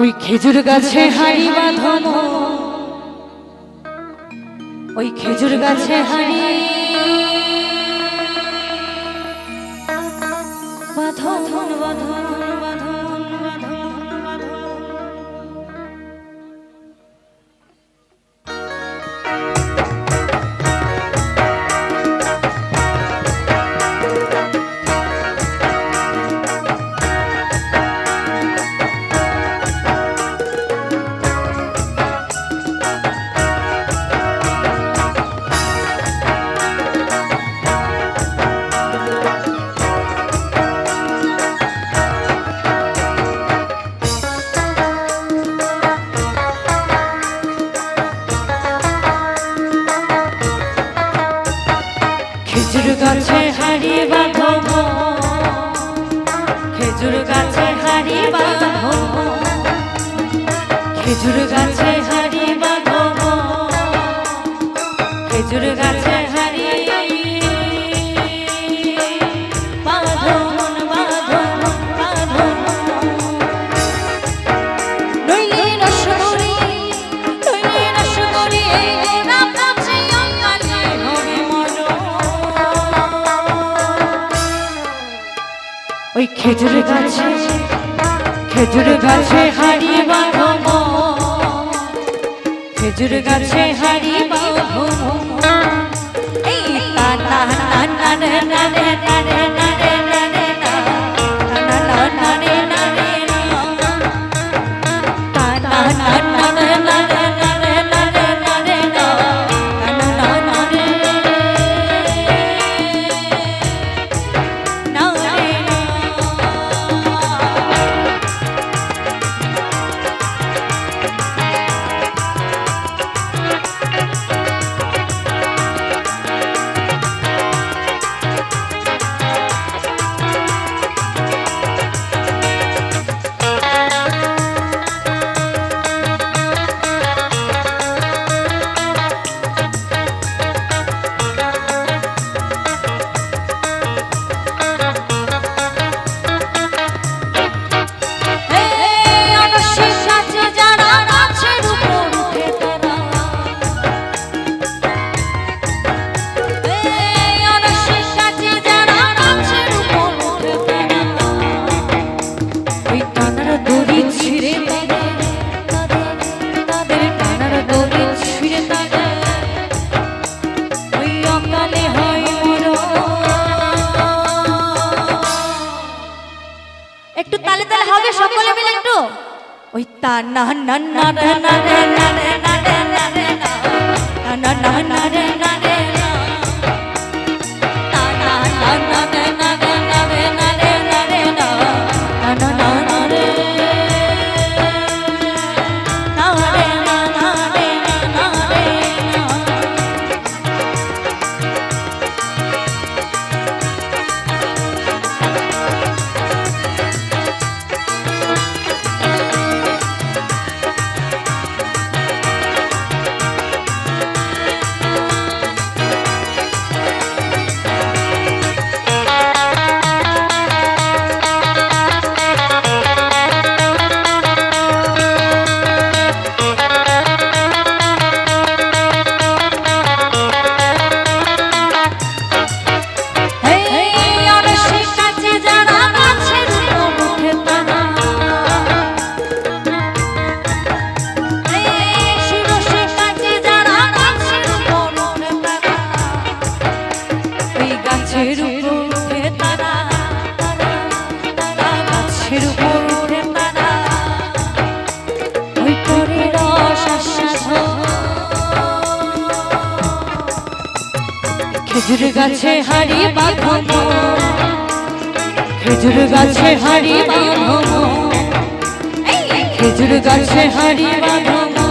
ওই খেজুর গাছে হাড়ি বাঁধন। ওই খেজুর গাছে হাড়ি বাঁধন বাঁধন বাঁধন। গাছে হারিয়ে বাঁধো খেজুর গাছে হারিয়ে বাঁধো খেজুর গাছে হারিয়ে বাঁধো খেজুর গাছে খেজুর গাছে খেজুর গাছে হারি বাঁধো খেজুর গাছে হারি আগে সকলে মিলে একটু ওই তা না না না না না না খেজুর গাছে হাড়ি বাঁধবো খেজুর গাছে হাড়ি বাঁধবো খেজুর গাছে হাড়ি বাঁধবো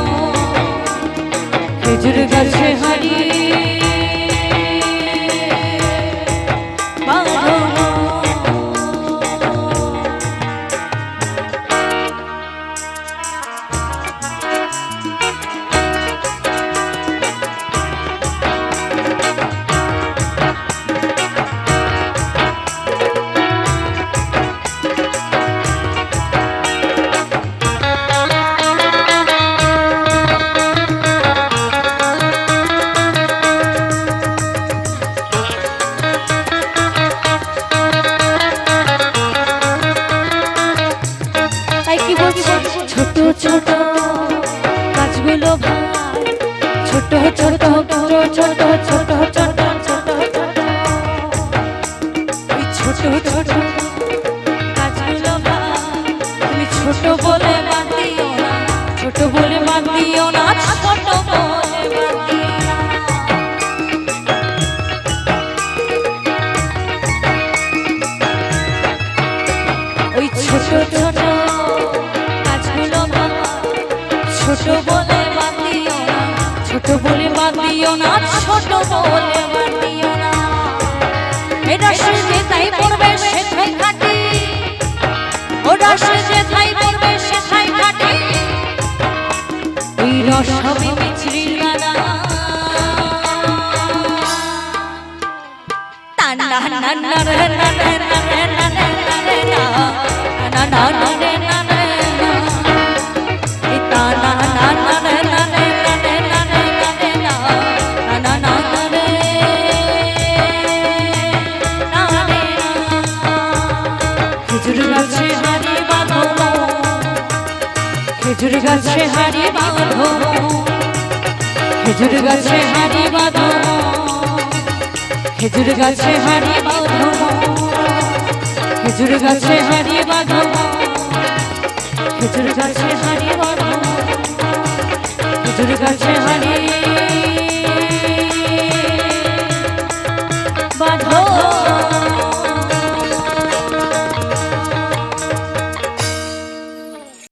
খেজুর গাছে হাড়ি ছোট ছোট গাছগুলো ভাই। ছোট ছোট ছোট ছোট ছোট ছোট ছোট ছোট। ছোট ছোট ভাই। তুমি ছোট বলে বাদ দিও না। ছোট বলে বাদ দিও না। ছোট ছোট ছোট বলে বাদ দিও না ছোট বলে বাদ দিও না এটা সে তাই পড়বে সে তাই খাটি ওটা সে তাই পড়বে সে তাই খাটি ওই রস হবে মিছরির গানা না না না না না না না না না না না না না না খেজুর গাছে হারি বাঁধো। খেজুর গাছে হারি বাঁধো। খেজুর গাছে হারি বাঁধো। খেজুর গাছে হারি বাঁধো। খেজুর গাছে হারি বাঁধো। খেজুর গাছে